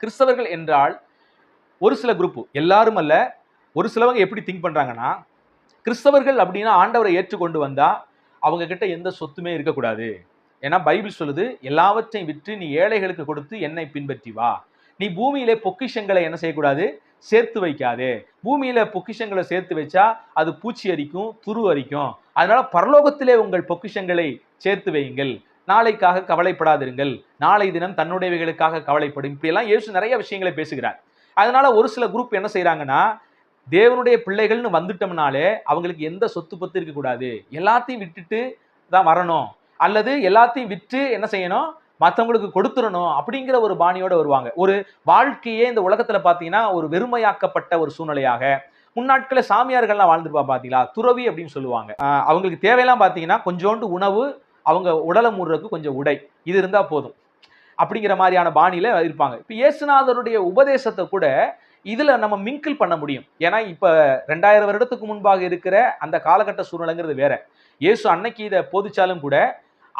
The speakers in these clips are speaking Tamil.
கிறிஸ்தவர்கள் என்றால் ஒரு சில குரூப்பு எல்லாரும் அல்ல ஒரு சிலவங்க எப்படி திங்க் பண்ணுறாங்கன்னா கிறிஸ்தவர்கள் அப்படின்னா ஆண்டவரை ஏற்றுக்கொண்டு வந்தால் அவங்க கிட்ட எந்த சொத்துமே இருக்கக்கூடாது. ஏன்னா பைபிள் சொல்லுது எல்லாவற்றையும் விற்று நீ ஏழைகளுக்கு கொடுத்து என்னை பின்பற்றி வா. நீ பூமியிலே பொக்கிஷங்களை என்ன செய்யக்கூடாது? சேர்த்து வைக்காதே. பூமியில பொக்கிஷங்களை சேர்த்து வச்சா அது பூச்சி அரிக்கும் துரு அரிக்கும். அதனால பரலோகத்திலே உங்கள் பொக்கிஷங்களை சேர்த்து வையுங்கள். நாளைக்காக கவலைப்படாதிருங்கள். நாளை தினம் தன்னுடையவைகளுக்காக கவலைப்படும். இப்படியெல்லாம் இயேசு நிறைய விஷயங்களை பேசுகிறார். அதனால ஒரு சில குரூப் என்ன செய்கிறாங்கன்னா தேவனுடைய பிள்ளைகள்னு வந்துட்டோம்னாலே அவங்களுக்கு எந்த சொத்து பத்து இருக்கக்கூடாது எல்லாத்தையும் விட்டுட்டு தான் வரணும். அல்லது எல்லாத்தையும் விற்று என்ன செய்யணும்? மற்றவங்களுக்கு கொடுத்துடணும் அப்படிங்கிற ஒரு பாணியோட வருவாங்க. ஒரு வாழ்க்கையே இந்த உலகத்தில் பார்த்தீங்கன்னா ஒரு வெறுமையாக்கப்பட்ட ஒரு சூழ்நிலையாக. முன்னாட்களில் சாமியார்கள்லாம் வாழ்ந்துருப்பா பார்த்தீங்களா துறவி அப்படின்னு சொல்லுவாங்க. அவங்களுக்கு தேவையெல்லாம் பார்த்தீங்கன்னா கொஞ்சோண்டு உணவு அவங்க உடலை மூடுறதுக்கு கொஞ்சம் உடை. இது இருந்தால் போதும். அப்படிங்கிற மாதிரியான பாணியில் இருப்பாங்க. இப்போ இயேசுநாதருடைய உபதேசத்தை கூட இதில் நம்ம மிங்கிள் பண்ண முடியும். ஏன்னா இப்போ ரெண்டாயிரம் வருடத்துக்கு முன்பாக இருக்கிற அந்த காலகட்ட சூழ்நிலைங்கிறது வேற. இயேசு அன்னைக்கு இதை போதிச்சாலும் கூட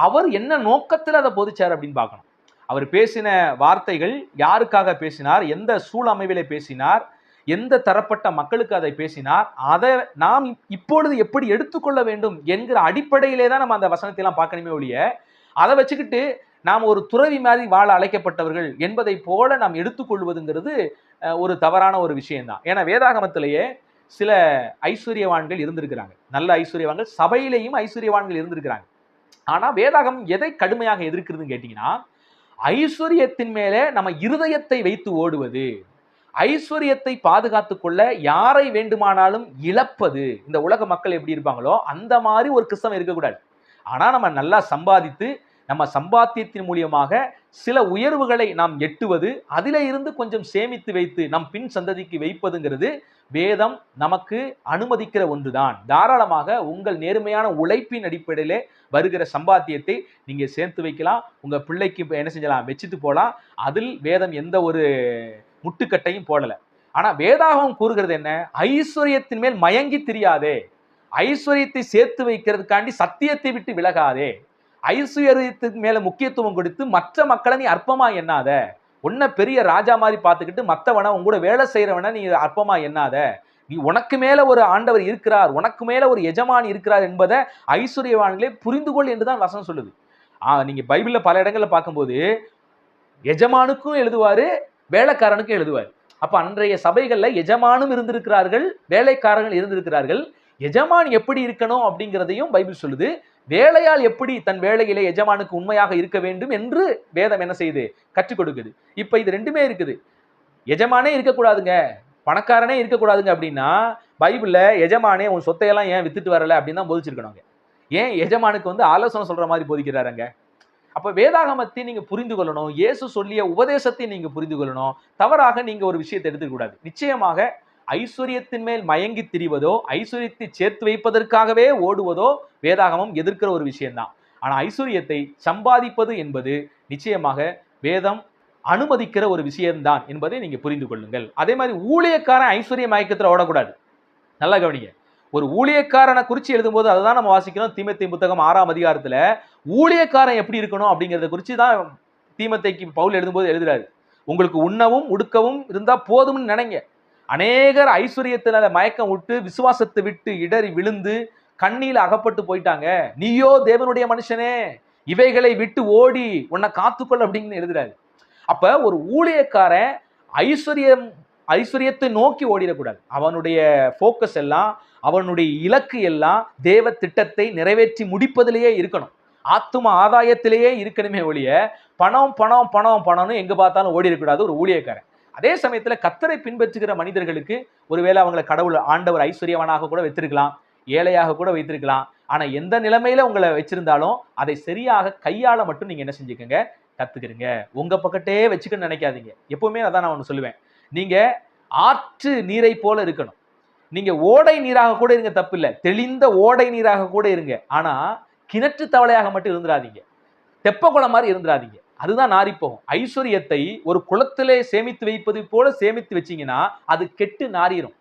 அவர் என்ன நோக்கத்தில் அதை போதிச்சார் அப்படின்னு பார்க்கணும். அவர் பேசின வார்த்தைகள் யாருக்காக பேசினார்? எந்த சூழமைவிலே பேசினார்? எந்த தரப்பட்ட மக்களுக்கு அதை பேசினார் அதை நாம் இப்பொழுது எப்படி எடுத்துக்கொள்ள வேண்டும் என்கிற அடிப்படையிலே தான் நம்ம அந்த வசனத்தை எல்லாம் பார்க்கணுமே ஒழிய அதை வச்சுக்கிட்டு நாம் ஒரு துறவி மாதிரி வாழ அழைக்கப்பட்டவர்கள் என்பதை போல நாம் எடுத்துக்கொள்வதுங்கிறது ஒரு தவறான ஒரு விஷயம்தான். ஏன்னா வேதாகமத்திலேயே சில ஐஸ்வர்யவான்கள் இருந்திருக்கிறாங்க. நல்ல ஐஸ்வர்யவான்கள் சபையிலேயும் ஐஸ்வர்யவான்கள் இருந்திருக்கிறாங்க. ஆனால் வேதாகம் எதை கடுமையாக எதிர்க்கிறதுன்னு கேட்டிங்கன்னா ஐஸ்வர்யத்தின் மேலே நம்ம இருதயத்தை வைத்து ஓடுவது. ஐஸ்வர்யத்தை பாதுகாத்து கொள்ள யாரை வேண்டுமானாலும் இழப்பது. இந்த உலக மக்கள் எப்படி இருப்பாங்களோ அந்த மாதிரி ஒரு கிறிஸ்தவம் இருக்கக்கூடாது. ஆனால் நம்ம நல்லா சம்பாதித்து நம்ம சம்பாத்தியத்தின் மூலியமாக சில உயர்வுகளை நாம் எட்டுவது அதில இருந்து கொஞ்சம் சேமித்து வைத்து நம் பின் சந்ததிக்கு வைப்பதுங்கிறது வேதம் நமக்கு அனுமதிக்கிற ஒன்றுதான். தாராளமாக உங்கள் நேர்மையான உழைப்பின் அடிப்படையிலே வருகிற சம்பாத்தியத்தை நீங்கள் சேர்த்து வைக்கலாம். உங்கள் பிள்ளைக்கு என்ன செஞ்சலாம்? வச்சுட்டு போகலாம். அதில் வேதம் எந்த ஒரு முட்டுக்கட்டையும் போடல. ஆனா வேதாகம் கூறுகிறது என்ன? ஐஸ்வர்யத்தின் மேல் மயங்கி திரியாதே. ஐஸ்வர்யத்தை சேர்த்து வைக்கிறதுக்காண்டி சத்தியத்தை விட்டு விலகாதே. ஐஸ்வர்யத்துக்கு மேல முக்கியத்துவம் கொடுத்து மற்ற மக்களை நீ அற்பமா எண்ணாத. உன்னை பெரிய ராஜா மாதிரி பார்த்துக்கிட்டு மற்றவனை உங்களோட வேலை செய்கிறவனை நீ அற்பமா எண்ணாத. நீ உனக்கு மேல ஒரு ஆண்டவர் இருக்கிறார் உனக்கு மேல ஒரு எஜமான் இருக்கிறார் என்பதை ஐஸ்வர்யவான்களே புரிந்து கொள் என்றுதான் வசனம் சொல்லுது. நீங்கள் நீங்க பல இடங்களில் பார்க்கும்போது எஜமானுக்கும் எழுதுவாரு வேலைக்காரனுக்கு எழுதுவார். அப்போ அன்றைய சபைகளில் எஜமானும் இருந்திருக்கிறார்கள் வேலைக்காரர்கள் இருந்திருக்கிறார்கள். எஜமான் எப்படி இருக்கணும் அப்படிங்கிறதையும் பைபிள் சொல்லுது. வேலையால் எப்படி தன் வேலையிலே எஜமானுக்கு உண்மையாக இருக்க வேண்டும் என்று வேதம் என்ன செய்யுது? கற்றுக் கொடுக்குது. இப்போ இது ரெண்டுமே இருக்குது. எஜமானே இருக்கக்கூடாதுங்க. பணக்காரனே இருக்கக்கூடாதுங்க அப்படின்னா பைபிளில் எஜமானே உன் சொத்தையெல்லாம் ஏன் வித்துட்டு வரல அப்படின்னு தான் போதிச்சிருக்கணுங்க ஏன் எஜமானுக்கு வந்து ஆலோசனை சொல்கிற மாதிரி போதிக்கிறாருங்க அப்போ வேதாகமத்தை நீங்கள் புரிந்து கொள்ளணும். இயேசு சொல்லிய உபதேசத்தை நீங்கள் புரிந்து கொள்ளணும். தவறாக நீங்கள் ஒரு விஷயத்தை எடுத்துக்கூடாது நிச்சயமாக ஐஸ்வர்யத்தின் மேல் மயங்கி திரிவதோ ஐஸ்வர்யத்தை சேர்த்து வைப்பதற்காகவே ஓடுவதோ வேதாகமம் எதிர்க்கிற ஒரு விஷயம்தான். ஆனால் ஐஸ்வர்யத்தை சம்பாதிப்பது என்பது நிச்சயமாக வேதம் அனுமதிக்கிற ஒரு விஷயம்தான் என்பதை நீங்கள் புரிந்து கொள்ளுங்கள். அதே மாதிரி ஊழியக்காரன் ஐஸ்வர்ய மயக்கத்தில் ஓடக்கூடாது. நல்லா கவனிங்க. ஒரு ஊழியக்காரனை குறித்து எழுதும்போது அதை தான் நம்ம வாசிக்கிறோம். தீமத்தை புத்தகம் ஆறாம் அதிகாரத்தில் ஊழியக்காரன் எப்படி இருக்கணும் அப்படிங்கிறத குறித்து தான் தீமத்தைக்கு பவுல் எழுதும்போது எழுதுறாரு. உங்களுக்கு உண்ணவும் உடுக்கவும் இருந்தால் போதும்னு நினைங்க. அநேகர் ஐஸ்வர்யத்தினால மயக்கம் விட்டு விசுவாசத்தை விட்டு இடறி விழுந்து கண்ணியில் அகப்பட்டு போயிட்டாங்க. நீயோ தேவனுடைய மனுஷனே இவைகளை விட்டு ஓடி உன்னை காத்துக்கொள் அப்படின்னு எழுதுறாரு. அப்ப ஒரு ஊழியக்காரன் ஐஸ்வர்யம் ஐஸ்வர்யத்தை நோக்கி ஓடிடக்கூடாது. அவனுடைய ஃபோக்கஸ் எல்லாம் அவனுடைய இலக்கு எல்லாம் தேவ திட்டத்தை நிறைவேற்றி முடிப்பதிலேயே இருக்கணும். ஆத்தும ஆதாயத்திலேயே இருக்கணுமே ஒழிய பணம் பணம் பணம் பணம்னு எங்க பார்த்தாலும் ஓடி இருக்கக்கூடாது ஒரு ஊழியக்காரன். அதே சமயத்தில் கத்தரை பின்பற்றுகிற மனிதர்களுக்கு ஒருவேளை அவங்களை கடவுள் ஆண்டவர் ஐஸ்வர்யவனாக கூட வைத்திருக்கலாம் ஏழையாக கூட வைத்திருக்கலாம். ஆனா எந்த நிலைமையில உங்களை வச்சிருந்தாலும் அதை சரியாக கையாள மட்டும் நீங்க என்ன செஞ்சுக்கோங்க? கத்துக்கிறீங்க உங்க பக்கத்தே வச்சுக்கன்னு நினைக்காதீங்க. எப்பவுமே அதான் நான் ஒன்று சொல்லுவேன். நீங்க ஆற்று நீரை போல இருக்கணும். நீங்க ஓடை நீராக கூட இருங்க தப்பு இல்லை தெளிந்த ஓடை நீராக கூட இருங்க. ஆனா கிணற்று தவளையாக மட்டும் இருந்துடாதீங்க தெப்ப குளம் மாதிரி இருந்துடாதீங்க அதுதான் நாரிப்போகும் போகும் ஐஸ்வர்யத்தை ஒரு குளத்திலே சேமித்து வைப்பது போல சேமித்து வச்சீங்கன்னா அது கெட்டு நாறிடும்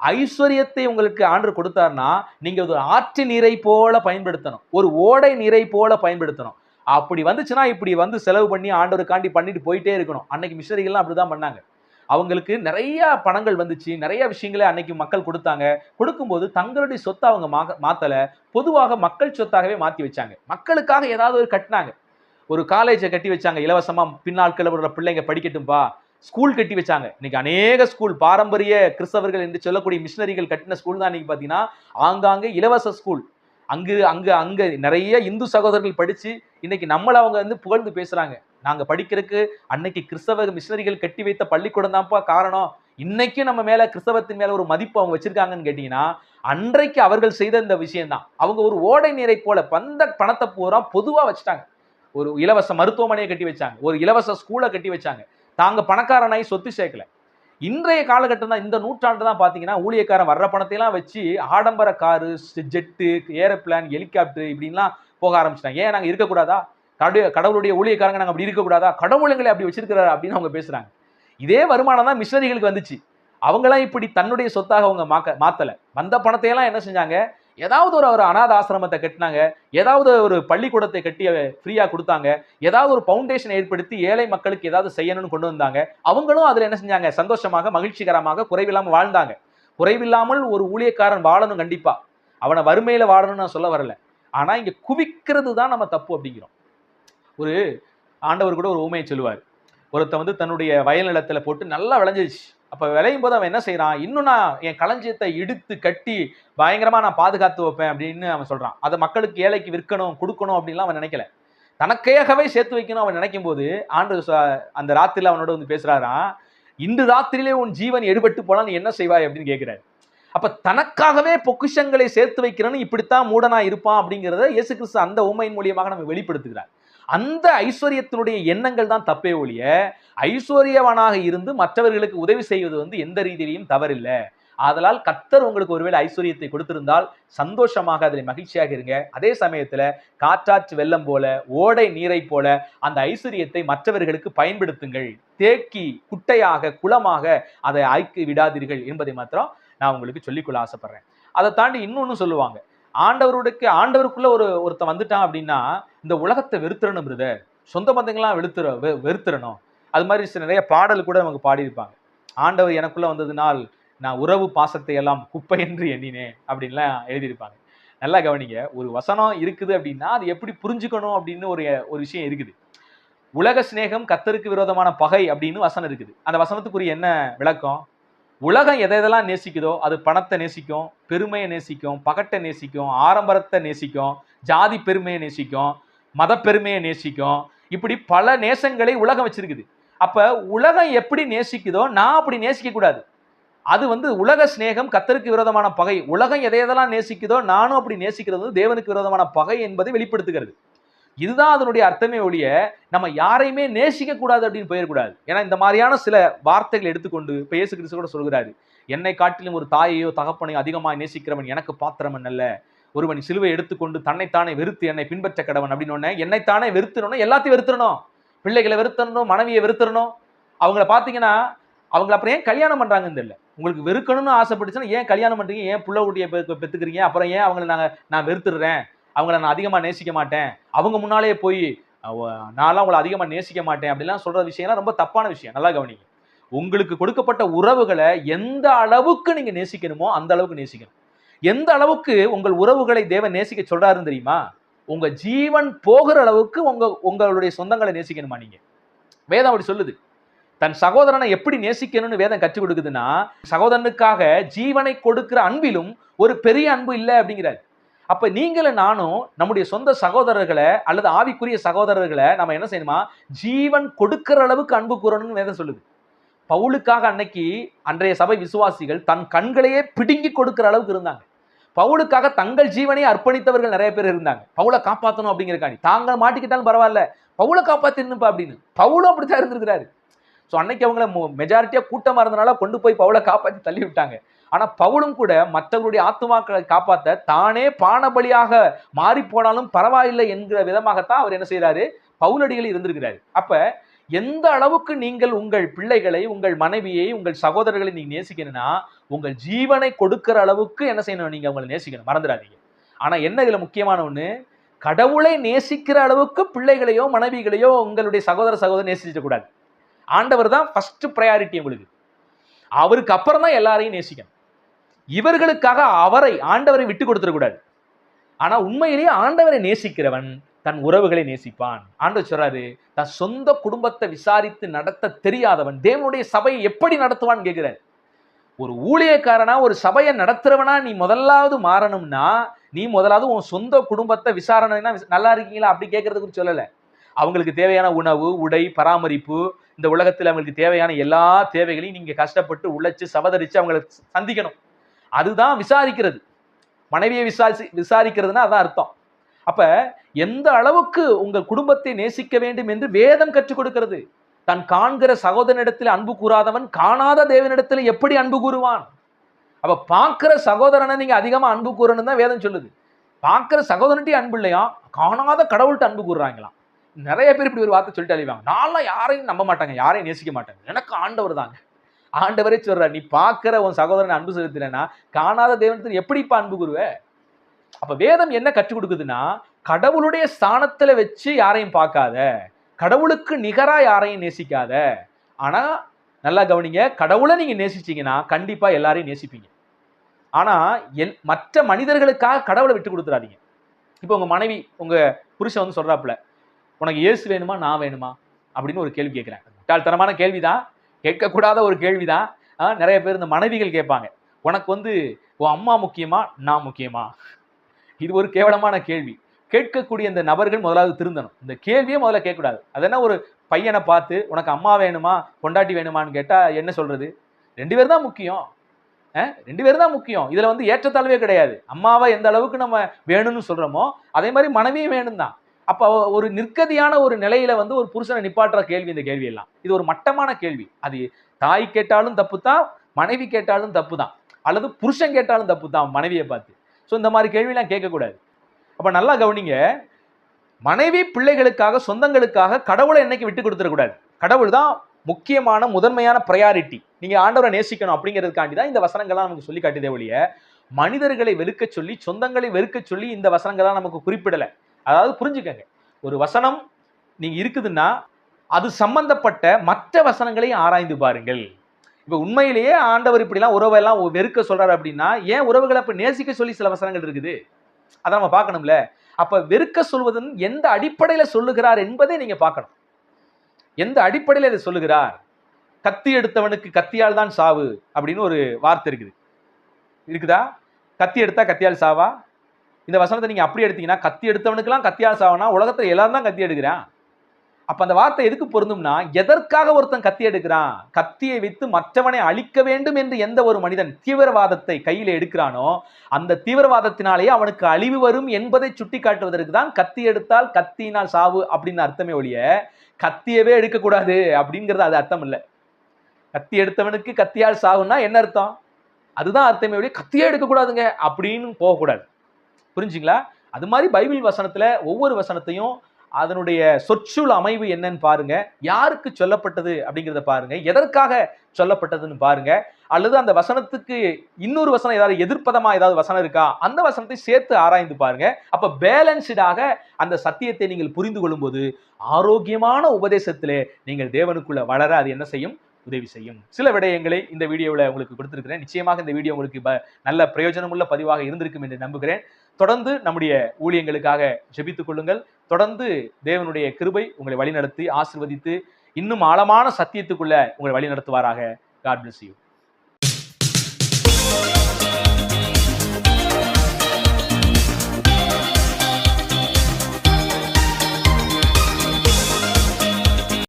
ஐஸ்வர்யத்தை உங்களுக்கு ஆண்டு கொடுத்தாருன்னா நீங்க ஒரு ஆற்று நீரை போல பயன்படுத்தணும். ஒரு ஓடை நீரை போல பயன்படுத்தணும். அப்படி வந்துச்சுன்னா இப்படி வந்து செலவு பண்ணி ஆண்டவருக்காண்டி பண்ணிட்டு போயிட்டே இருக்கணும். அன்னைக்கு மிஷரிகள்லாம் அப்படிதான் பண்ணாங்க. அவங்களுக்கு நிறைய பணங்கள் வந்துச்சு. நிறைய விஷயங்களை அன்னைக்கு மக்கள் கொடுத்தாங்க. கொடுக்கும்போது தங்களுடைய சொத்தை அவங்க மா- மாத்தல. பொதுவாக மக்கள் சொத்தாகவே மாத்தி வச்சாங்க. மக்களுக்காக ஏதாவது ஒரு கட்டினாங்க. ஒரு காலேஜை கட்டி வச்சாங்க. இலவசமா பின்னாட்கள் உள்ள பிள்ளைங்க படிக்கட்டும்பா. ஸ்கூல் கட்டி வச்சாங்க. இன்னைக்கு அநேக ஸ்கூல் பாரம்பரிய கிறிஸ்தவர்கள் என்று சொல்லக்கூடிய மிஷினரிகள் கட்டின ஸ்கூல் தான் இன்னைக்கு பார்த்தீங்கன்னா ஆங்காங்கே இலவச ஸ்கூல் அங்கு அங்கு அங்கே நிறைய இந்து சகோதரர்கள் படித்து இன்னைக்கு நம்மளை அவங்க வந்து புகழ்ந்து பேசுறாங்க. நாங்க படிக்கிறதுக்கு அன்னைக்கு கிறிஸ்தவ மிஷினரிகள் கட்டி வைத்த பள்ளிக்கூடம் தான்ப்பா காரணம். இன்னைக்கும் நம்ம மேல கிறிஸ்தவத்தின் மேல ஒரு மதிப்பு அவங்க வச்சிருக்காங்கன்னு கேட்டீங்கன்னா அன்றைக்கு அவர்கள் செய்த இந்த விஷயம்தான். அவங்க ஒரு ஓடை நீரை போல பந்த பணத்தை பூரா பொதுவா வச்சுட்டாங்க. ஒரு இலவச மருத்துவமனையை கட்டி வச்சாங்க. ஒரு இலவச ஸ்கூலை கட்டி வச்சாங்க. தாங்க பணக்காரனாய் சொத்து சேர்க்கல. இன்றைய காலகட்டம் தான் இந்த நூற்றாண்டு தான் பார்த்தீங்கன்னா ஊழியக்காரன் வர்ற பணத்தையெல்லாம் வச்சு ஆடம்பர காரு ஜெட்டு ஏரோப்ளான் ஹெலிகாப்டர் இப்படின்லாம் போக ஆரம்பிச்சிட்டாங்க. ஏன் நாங்கள் இருக்கக்கூடாதா? கடு கடவுளுடைய ஊழியக்காரங்க நாங்கள் அப்படி இருக்கக்கூடாதா? கடவுளுங்களை அப்படி வச்சிருக்கிறாரு அப்படின்னு அவங்க பேசுறாங்க. இதே வருமானம் தான் மிஷினரிகளுக்கு வந்துச்சு. அவங்களாம் இப்படி தன்னுடைய சொத்தாக அவங்க மாக்க மாற்றலை வந்த பணத்தையெல்லாம் என்ன செஞ்சாங்க? ஏதாவது ஒரு ஒரு அனாத ஆசிரமத்தை கட்டினாங்க. ஏதாவது ஒரு பள்ளிக்கூடத்தை கட்டி ஃப்ரீயாக கொடுத்தாங்க. ஏதாவது ஒரு ஃபவுண்டேஷன் ஏற்படுத்தி ஏழை மக்களுக்கு ஏதாவது செய்யணும்னு கொண்டு வந்தாங்க. அவங்களும் அதில் என்ன செஞ்சாங்க? சந்தோஷமாக மகிழ்ச்சிகரமாக குறைவில்லாமல் வாழ்ந்தாங்க. குறைவில்லாமல் ஒரு ஊழியக்காரன் வாழணும் கண்டிப்பாக அவனை வறுமையில் வாழணும்னு நான் சொல்ல வரல. ஆனா இங்க குவிக்கிறது தான் நம்ம தப்பு அப்படிங்கிறோம். ஒரு ஆண்டவர் கூட ஒரு ஊமையை சொல்லுவார். ஒருத்தன் வந்து தன்னுடைய வயல் நிலத்துல போட்டு நல்லா விளைஞ்சிருச்சு. அப்ப விளையும் போது அவன் என்ன செய்கிறான் இன்னும் நான் என் களஞ்சியத்தை இடுத்து கட்டி பயங்கரமா நான் பாதுகாத்து வைப்பேன் அப்படின்னு அவன் சொல்றான். அதை மக்களுக்கு ஏழைக்கு விற்கணும் கொடுக்கணும் அப்படின்லாம் அவன் நினைக்கல. தனக்கையாகவே சேர்த்து வைக்கணும் அவன் நினைக்கும் போது ஆண்டு அந்த ராத்திரியில் அவனோட வந்து பேசுறாராம் இன்று ராத்திரியிலே உன் ஜீவன் எடுபட்டு போனால் நீ என்ன செய்வாய்? அப்படின்னு கேட்கிறாரு அப்ப தனக்காகவே பொக்கிஷங்களை சேர்த்து வைக்கிறேன்னு இப்படித்தான் மூடனா இருப்பான் அப்படிங்கிறத இயேசு கிறிஸ்து அந்த உண்மையின் மூலியமாக நம்ம வெளிப்படுத்துகிறார். அந்த ஐஸ்வர்யத்தினுடைய எண்ணங்கள் தான் தப்பே ஒழிய ஐஸ்வர்யவனாக இருந்து மற்றவர்களுக்கு உதவி செய்வது வந்து எந்த ரீதியிலையும் தவறில்லை. ஆதலால் கத்தர் உங்களுக்கு ஒருவேளை ஐஸ்வர்யத்தை கொடுத்திருந்தால் சந்தோஷமாக அதில் மகிழ்ச்சியாக இருங்க. அதே சமயத்தில் காற்றாற்று வெள்ளம் போல ஓடை நீரை போல அந்த ஐஸ்வர்யத்தை மற்றவர்களுக்கு பயன்படுத்துங்கள். தேக்கி குட்டையாக குளமாக அதை ஆய்க்கு விடாதீர்கள் என்பதை மாத்திரம் நான் உங்களுக்கு சொல்லிக்கொள்ள ஆசைப்படுறேன். அதை தாண்டி இன்னொன்னு சொல்லுவாங்க ஆண்டவருடைய ஆண்டவருக்குள்ள ஒரு ஒருத்தன் வந்துட்டான் அப்படின்னா இந்த உலகத்தை வெறுத்துறணும் பிரதர் சொந்த பந்தங்கள்லாம் வெறுத்துற வெ- வெறுத்துறணும். அது மாதிரி சில நிறைய பாடல் கூட நமக்கு பாடியிருப்பாங்க. ஆண்டவர் எனக்குள்ள வந்ததுனால் நான் உறவு பாசத்தை எல்லாம் குப்பை என்று எண்ணினேன் அப்படின்லாம் எழுதியிருப்பாங்க. நல்லா கவனிங்க ஒரு வசனம் இருக்குது அப்படின்னா அது எப்படி புரிஞ்சுக்கணும் அப்படின்னு ஒரு ஒரு விஷயம் இருக்குது. உலக சிநேகம் கத்தருக்கு விரோதமான பகை அப்படின்னு வசனம் இருக்குது. அந்த வசனத்துக்குரிய என்ன விளக்கம்? உலகம் எதை எதெல்லாம் நேசிக்குதோ அது பணத்தை நேசிக்கும் பெருமையை நேசிக்கும் பகட்டை நேசிக்கும் ஆடம்பரத்தை நேசிக்கும் ஜாதி பெருமையை நேசிக்கும் மத பெருமையை நேசிக்கும். இப்படி பல நேசங்களை உலகம் வச்சிருக்குது. அப்போ உலகம் எப்படி நேசிக்குதோ நான் அப்படி நேசிக்கக்கூடாது அது வந்து உலக சிநேகம் கத்தருக்கு விரோதமான பகை. உலகம் எதை எதெல்லாம் நேசிக்குதோ நானும் அப்படி நேசிக்கிறது வந்து தேவனுக்கு விரோதமான பகை என்பதை வெளிப்படுத்துகிறது. இதுதான் அதனுடைய அர்த்தமே ஒழிய நம்ம யாரையுமே நேசிக்க கூடாது அப்படின்னு போயிடக்கூடாது. ஏன்னா இந்த மாதிரியான சில வார்த்தைகள் எடுத்துக்கொண்டு இப்போ இயேசு கிறிஸ்து கூட சொல்கிறாரு. என்னை காட்டிலும் ஒரு தாயையோ தகப்பனையோ அதிகமாக நேசிக்கிறவன் எனக்கு பாத்திரமன் அல்ல. ஒருவன் சிலுவை எடுத்துக்கொண்டு தன்னைத்தானே வெறுத்து என்னை பின்பற்ற கடவன். அப்படின்னு என்னைத்தானே வெறுத்துறணும் எல்லாத்தையும் வெறுத்துறணும் பிள்ளைகளை வெறுத்துறணும் மனைவியை வெறுத்துறணும் அவங்கள பார்த்தீங்கன்னா அவங்கள அப்புறம் ஏன் கல்யாணம் பண்ணுறாங்கன்னு தெரியல. உங்களுக்கு வெறுக்கணும்னு ஆசைப்பட்டுச்சுன்னா ஏன் கல்யாணம் பண்ணுறீங்க ஏன் புள்ள குட்டியை பெற்றுக்கிறீங்க அப்புறம் ஏன் அவங்கள நாங்கள் நான் வெறுத்துடுறேன்? அவங்கள நான் அதிகமாக நேசிக்க மாட்டேன். அவங்க முன்னாலே போய் நான்லாம் உங்களை அதிகமாக நேசிக்க மாட்டேன் அப்படிலாம் சொல்கிற விஷயம்லாம் ரொம்ப தப்பான விஷயம். நல்லா கவனிங்க. உங்களுக்கு கொடுக்கப்பட்ட உறவுகளை எந்த அளவுக்கு நீங்கள் நேசிக்கணுமோ அந்த அளவுக்கு நேசிக்கணும். எந்த அளவுக்கு உங்கள் உறவுகளை தேவன் நேசிக்க சொல்கிறாருன்னு தெரியுமா? உங்கள் ஜீவன் போகிற அளவுக்கு உங்கள் உங்களுடைய சொந்தங்களை நேசிக்கணுமா நீங்கள் வேதம் அப்படி சொல்லுது. தன் சகோதரனை எப்படி நேசிக்கணும்னு வேதம் கற்றுக் கொடுக்குதுன்னா சகோதரனுக்காக ஜீவனை கொடுக்கிற அன்பிலும் ஒரு பெரிய அன்பு இல்லை அப்படிங்கிறார். அப்போ நீங்களும் நானும் நம்முடைய சொந்த சகோதரர்களை அல்லது ஆவிக்குரிய சகோதரர்களை நம்ம என்ன செய்யணுமா? ஜீவன் கொடுக்கிற அளவுக்கு அன்பு கூறணும்னு வேதம் சொல்லுது. பவுலுக்காக அன்னைக்கு அன்றைய சபை விசுவாசிகள் தன் கண்களையே பிடுங்கி கொடுக்கிற அளவுக்கு இருந்தாங்க. பவுலுக்காக தங்கள் ஜீவனை அர்ப்பணித்தவர்கள் நிறைய பேர் இருந்தாங்க. பவுலை காப்பாற்றணும் அப்படிங்கிறக்காண்டி. தாங்கள் மாட்டிக்கிட்டாலும் பரவாயில்ல. பவுலை காப்பாற்றினுப்பா அப்படின்னு. பவுலும் அப்படித்தான் இருந்திருக்கிறாரு. ஸோ அன்னைக்கு அவங்கள மெஜாரிட்டியாக கூட்டமாக இருந்தனால கொண்டு போய் பவுலை காப்பாற்றி தள்ளி விட்டாங்க. ஆனால் பவுலும் கூட மற்றவருடைய ஆத்மாக்களை காப்பாற்ற தானே பானபலியாக மாறி போனாலும் பரவாயில்லை என்கிற விதமாகத்தான் அவர் என்ன செய்கிறாரு பவுலடிகள் இருந்திருக்கிறாரு. அப்போ எந்த அளவுக்கு நீங்கள் உங்கள் பிள்ளைகளை உங்கள் மனைவியை உங்கள் சகோதரர்களை நீங்கள் நேசிக்கணும்னா உங்கள் ஜீவனை கொடுக்கிற அளவுக்கு என்ன செய்யணும்? நீங்கள் அவங்களை நேசிக்கணும். மறந்துடாதீங்க. ஆனால் என்ன இதில் முக்கியமான ஒன்று கடவுளை நேசிக்கிற அளவுக்கு பிள்ளைகளையோ மனைவிகளையோ உங்களுடைய சகோதர சகோதரர் நேசிச்சிட கூடாது. ஆண்டவர் தான் ஃபர்ஸ்ட் ப்ரையாரிட்டி உங்களுக்கு. அவருக்கு அப்புறம் தான் எல்லாரையும் நேசிக்கணும். இவர்களுக்காக அவரை ஆண்டவரை விட்டு கொடுத்துடக்கூடாது ஆனா உண்மையிலேயே ஆண்டவரை நேசிக்கிறவன் தன் உறவுகளை நேசிப்பான். ஆண்டவர் சொல்றாரு தன் சொந்த குடும்பத்தை விசாரித்து நடத்த தெரியாதவன் தேவனுடைய சபையை எப்படி நடத்துவான்னு கேட்கிறார். ஒரு ஊழியக்காரனா ஒரு சபையை நடத்துறவனா நீ முதலாவது மாறணும்னா நீ முதலாவது உன் சொந்த குடும்பத்தை விசாரணைனா நல்லா இருக்கீங்களா அப்படி கேட்கறது குறித்து சொல்லலை. அவங்களுக்கு தேவையான உணவு உடை பராமரிப்பு இந்த உலகத்தில் அவங்களுக்கு தேவையான எல்லா தேவைகளையும் நீங்கள் கஷ்டப்பட்டு உழைச்சி சவதரித்து அவங்களை சந்திக்கணும். அதுதான் விசாரிக்கிறது. மனைவியை விசாரிச்சு விசாரிக்கிறதுனா அதான் அர்த்தம். அப்ப எந்த அளவுக்கு உங்கள் குடும்பத்தை நேசிக்க வேண்டும் என்று வேதம் கற்றுக் கொடுக்கிறது? தன் காண்கிற சகோதரனிடத்தில் அன்பு கூறாதவன் காணாத தேவனிடத்தில் எப்படி அன்பு கூறுவான்? அப்ப பார்க்கிற சகோதரனை நீங்க அதிகமா அன்பு கூறணும் தான் வேதம் சொல்லுது. பார்க்கிற சகோதரன்ட்டே அன்பு இல்லையா? காணாத கடவுள்கிட்ட அன்பு கூறுறாங்களாம். நிறைய பேர் இப்படி ஒரு வார்த்தை சொல்லிட்டு அழிவாங்க. நான்லாம் யாரையும் நம்ப மாட்டாங்க. யாரையும் நேசிக்க மாட்டாங்க. எனக்கு ஆண்டவர் தாங்க. ஆண்டவரே சொல்றார் நீ பார்க்கிற உன் சகோதரனை அன்பு செலுத்தினா காணாத தேவனத்தில் எப்படிப்பா அன்பு கூறுவ? அப்ப வேதம் என்ன கற்றுக் கொடுக்குதுன்னா கடவுளுடைய ஸ்தானத்துல வச்சு யாரையும் பார்க்காத கடவுளுக்கு நிகரா யாரையும் நேசிக்காத. ஆனா நல்லா கவனிங்க கடவுளை நீங்க நேசிச்சீங்கன்னா கண்டிப்பா எல்லாரையும் நேசிப்பீங்க. ஆனா எல் மற்ற மனிதர்களுக்காக கடவுளை விட்டு கொடுத்துறாதீங்க. இப்போ உங்க மனைவி உங்க புருஷன் வந்து சொல்றாப்புல உனக்கு இயேசு வேணுமா நான் வேணுமா? அப்படின்னு ஒரு கேள்வி கேட்குறேன் முட்டாள்தனமான கேள்விதான். கேட்கக்கூடாத ஒரு கேள்விதான். நிறைய பேர் இந்த மனைவிகள் கேட்பாங்க. உனக்கு வந்து உன் அம்மா முக்கியமா நான் முக்கியமா? இது ஒரு கேவலமான கேள்வி. கேட்கக்கூடிய இந்த நபர்கள் முதலாவது திருந்தணும். இந்த கேள்வியே முதல்ல கேட்கக்கூடாது. அது என்ன ஒரு பையனை பார்த்து உனக்கு அம்மா வேணுமா பொண்டாட்டி வேணுமான்னு கேட்டால் என்ன சொல்றது? ரெண்டு பேர் தான் முக்கியம். ரெண்டு பேர் தான் முக்கியம். இதில் வந்து ஏற்றத்தாழ்வே கிடையாது. அம்மாவை எந்த அளவுக்கு நம்ம வேணும்னு சொல்கிறோமோ அதே மாதிரி மனைவியும் வேணும் தான் அப்போ ஒரு நிற்கதியான ஒரு நிலையில வந்து ஒரு புருஷனை நிப்பாட்டுற கேள்வி இந்த கேள்வி எல்லாம். இது ஒரு மட்டமான கேள்வி. அது தாய் கேட்டாலும் தப்பு தான் மனைவி கேட்டாலும் தப்பு தான் அல்லது புருஷன் கேட்டாலும் தப்பு தான் மனைவியை பார்த்து. ஸோ இந்த மாதிரி கேள்வியெல்லாம் கேட்கக்கூடாது. அப்போ நல்லா கவனிங்க. மனைவி பிள்ளைகளுக்காக சொந்தங்களுக்காக கடவுளை என்னைக்கு விட்டு கொடுத்துடக்கூடாது? கடவுள் தான் முக்கியமான முதன்மையான ப்ரையாரிட்டி நீங்கள் ஆண்டவரை நேசிக்கணும் அப்படிங்கிறதுக்காண்டி தான் இந்த வசனங்கள்லாம் நமக்கு சொல்லி காட்டுதே ஒழிய மனிதர்களை வெறுக்க சொல்லி சொந்தங்களை வெறுக்க சொல்லி இந்த வசனங்கள்லாம் நமக்கு குறிப்பிடலை. அதாவது புரிஞ்சுக்கங்க. ஒரு வசனம் நீங்க இருக்குதுன்னா அது சம்பந்தப்பட்ட மற்ற வசனங்களையும் ஆராய்ந்து பாருங்கள். இப்போ உண்மையிலேயே ஆண்டவர் இப்படிலாம் உறவெல்லாம் வெறுக்க சொல்றாரு அப்படின்னா ஏன் உறவுகளை இப்போ நேசிக்க சொல்லி சில வசனங்கள் இருக்குது? அதை நம்ம பார்க்கணும்ல. அப்போ வெறுக்க சொல்வதன் எந்த அடிப்படையில் சொல்லுகிறார் என்பதை நீங்க பார்க்கணும். எந்த அடிப்படையில் இதை சொல்லுகிறார்? கத்தி எடுத்தவனுக்கு கத்தியால் தான் சாவு அப்படின்னு ஒரு வார்த்தை இருக்குது. இருக்குதா? கத்தி எடுத்தா கத்தியால் சாவா? இந்த வசனத்தை நீங்க அப்படி எடுத்தீங்கன்னா கத்தி எடுத்தவனுக்கெல்லாம் கத்தியால் சாவனா உலகத்துல எல்லாரும் தான் கத்தி எடுக்கிறான் அப்ப அந்த வார்த்தை எதுக்கு பொருந்தும்னா எதற்காக ஒருத்தன் கத்தி எடுக்கிறான்? கத்தியை வைத்து மற்றவனை அழிக்க வேண்டும் என்று எந்த ஒரு மனிதன் தீவிரவாதத்தை கையில எடுக்கிறானோ அந்த தீவிரவாதத்தினாலேயே அவனுக்கு அழிவு வரும் என்பதை சுட்டி காட்டுவதற்கு தான் கத்தி எடுத்தால் கத்தியினால் சாவு அப்படின்னு அர்த்தமே ஒழிய கத்தியவே எடுக்கக்கூடாது அப்படிங்கிறது அது அர்த்தம் இல்லை. கத்தி எடுத்தவனுக்கு கத்தியால் சாவுன்னா என்ன அர்த்தம்? அதுதான் அர்த்தமே ஒழிய கத்தியே எடுக்கக்கூடாதுங்க அப்படின்னு போகக்கூடாது. புரிஞ்சுங்களா? அது மாதிரி பைபிள் வசனத்துல ஒவ்வொரு வசனத்தையும் அதனுடைய சொற்சூல் அமைவு என்னன்னு பாருங்க. யாருக்கு சொல்லப்பட்டது அப்படிங்கிறத பாருங்க. எதற்காக சொல்லப்பட்டதுன்னு பாருங்க. அல்லது அந்த வசனத்துக்கு இன்னொரு வசனம் ஏதாவது எதிர்ப்பதமா ஏதாவது வசனம் இருக்கா? அந்த வசனத்தை சேர்த்து ஆராய்ந்து பாருங்க. அப்ப பேலன்ஸ்டாக அந்த சத்தியத்தை நீங்கள் புரிந்து கொள்ளும்போது ஆரோக்கியமான உபதேசத்திலே நீங்கள் தேவனுக்குள்ள வளர அது என்ன செய்யும்? உதவி செய்யும். சில விடயங்களை இந்த வீடியோவில் உங்களுக்கு கொடுத்துருக்கிறேன். நிச்சயமாக இந்த வீடியோ உங்களுக்கு நல்ல பிரயோஜனமுள்ள பதிவாக இருந்திருக்கும் என்று நம்புகிறேன். தொடர்ந்து நம்முடைய ஊழியங்களுக்காக ஜெபித்துக் கொள்ளுங்கள். தொடர்ந்து தேவனுடைய கிருபை உங்களை வழிநடத்தி ஆசிர்வதித்து இன்னும் ஆழமான சத்தியத்துக்குள்ள உங்களை வழி நடத்துவாராக காட் பிளஸ் யூ